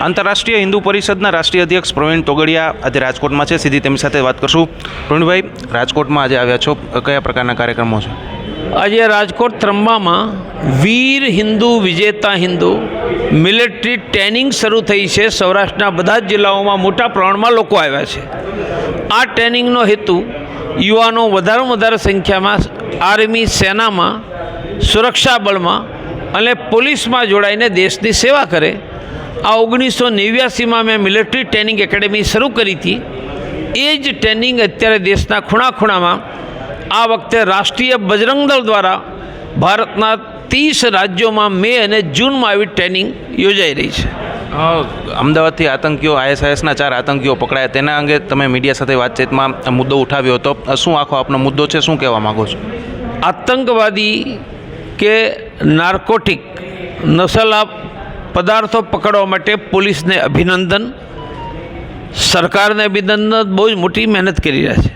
આંતરરાષ્ટ્રીય હિન્દુ પરિષદના રાષ્ટ્રીય અધ્યક્ષ પ્રવીણ તોગડિયા આજે રાજકોટમાં છે. સીધી તેમની સાથે વાત કરશું. પ્રવીણભાઈ, રાજકોટમાં આજે આવ્યા છો. કયા પ્રકારના કાર્યક્રમો છે? આજે રાજકોટ ત્રંબામાં વીર હિન્દુ, વિજેતા હિન્દુ, મિલિટરી ટ્રેનિંગ શરૂ થઈ છે. સૌરાષ્ટ્રના બધા જ જિલ્લાઓમાં મોટા પ્રમાણમાં લોકો આવ્યા છે. આ ટ્રેનિંગનો હેતુ યુવાનો વધારેમાં વધારે સંખ્યામાં આર્મી સેનામાં, સુરક્ષા બળમાં અને પોલીસમાં જોડાઈને દેશની સેવા કરે આ ઓગણીસો નેવ્યાસીમાં મેં મિલિટરી ટ્રેનિંગ એકેડેમી શરૂ કરી હતી. એ જ ટ્રેનિંગ અત્યારે દેશના ખૂણા ખૂણામાં આ વખતે રાષ્ટ્રીય બજરંગ દળ દ્વારા ભારતના ત્રીસ રાજ્યોમાં મે અને જૂનમાં આવી ટ્રેનિંગ યોજાઈ રહી છે. અમદાવાદથી આતંકીઓ આઈએસઆઈએસના ચાર આતંકીઓ પકડાયા. તેના અંગે તમે મીડિયા સાથે વાતચીતમાં મુદ્દો ઉઠાવ્યો હતો. શું આખો આપનો મુદ્દો છે? શું કહેવા માગો છો? આતંકવાદી કે નાર્કોટિક? નશલા પદાર્થો પકડવા માટે પોલીસને અભિનંદન, સરકારને અભિનંદન, બહુ જ મોટી મહેનત કરી રહ્યા છે.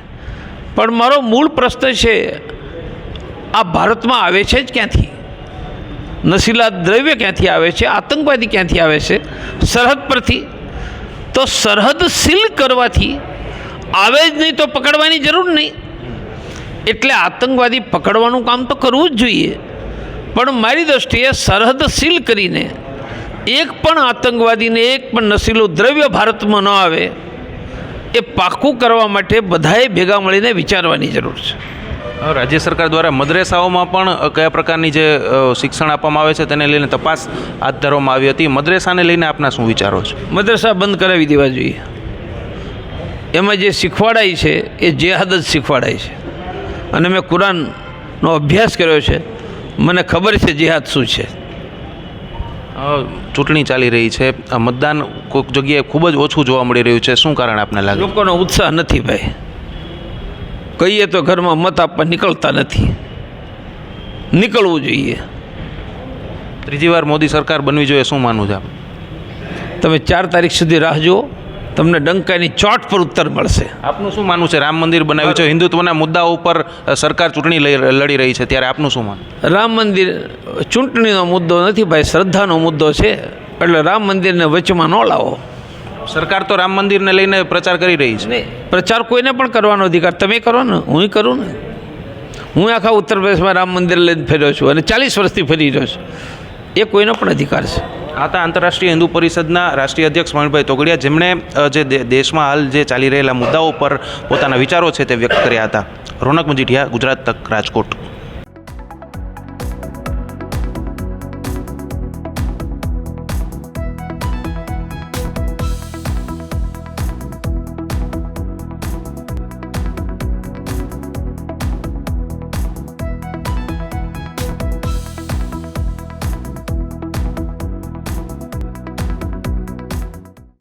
પણ મારો મૂળ પ્રશ્ન છે, આ ભારતમાં આવે છે જ ક્યાંથી? નશીલા દ્રવ્ય ક્યાંથી આવે છે? આતંકવાદી ક્યાંથી આવે છે? સરહદ પરથી? તો સરહદ સીલ કરવાથી આવે જ નહીં તો પકડવાની જરૂર નહીં. એટલે આતંકવાદી પકડવાનું કામ તો કરવું જ જોઈએ. પણ મારી દૃષ્ટિએ સરહદ સીલ કરીને એક પણ આતંકવાદીને એક પણ નશીલું દ્રવ્ય ભારતમાં ન આવે એ પાકું કરવા માટે બધાએ ભેગા મળીને વિચારવાની જરૂર છે. રાજ્ય સરકાર દ્વારા મદ્રેસાઓમાં પણ કયા પ્રકારની જે શિક્ષણ આપવામાં આવે છે તેને લઈને તપાસ હાથ ધરવામાં આવી હતી. મદ્રેસાને લઈને આપના શું વિચારો છે? મદ્રેસા બંધ કરાવી દેવા જોઈએ. એમાં જે શીખવાડાય છે એ જેહાદ જ શીખવાડાય છે. અને મેં કુરાનનો અભ્યાસ કર્યો છે. મને ખબર છે જેહાદ શું છે. ચૂંટણી ચાલી રહી છે. મતદાન કોઈક જગ્યાએ ખૂબ જ ઓછું જોવા મળી રહ્યું છે. શું કારણ આપને લાગે? લોકોનો ઉત્સાહ નથી ભાઈ. કહીએ તો ઘરમાં મત આપવા નીકળતા નથી. નીકળવું જોઈએ. ત્રીજી વાર મોદી સરકાર બનવી જોઈએ શું માનવું છે આપ? તમે ચાર તારીખ સુધી રાહ જુઓ. તમને ડંકાની ચોટ પર ઉત્તર મળશે. આપનું શું માનવું છે? રામ મંદિર બનાવ્યું છે. હિન્દુત્વના મુદ્દા ઉપર સરકાર ચૂંટણી લડી રહી છે. ત્યારે આપનું શું માનવું? રામ મંદિર ચૂંટણીનો મુદ્દો નથી ભાઈ શ્રદ્ધાનો મુદ્દો છે. એટલે રામ મંદિરને વચમાં ન લાવો. સરકાર તો રામ મંદિરને લઈને પ્રચાર કરી રહી છે. પ્રચાર કોઈને પણ કરવાનો અધિકાર તમે કરો ને હું કરું ને. હું આખા ઉત્તર પ્રદેશમાં રામ મંદિર લઈને ફેર્યો છું અને ચાલીસ વર્ષથી ફરી રહ્યો છું. એ કોઈનો પણ અધિકાર છે. આ હતા આંતરરાષ્ટ્રીય હિન્દુ પરિષદના રાષ્ટ્રીય અધ્યક્ષ મણભાઈ તોગડિયા. જેમણે જે દેશમાં હાલ જે ચાલી રહેલા મુદ્દાઓ પર પોતાના વિચારો છે તે વ્યક્ત કર્યા હતા. રોનક મજીઠિયા, ગુજરાત તક રાજકોટ.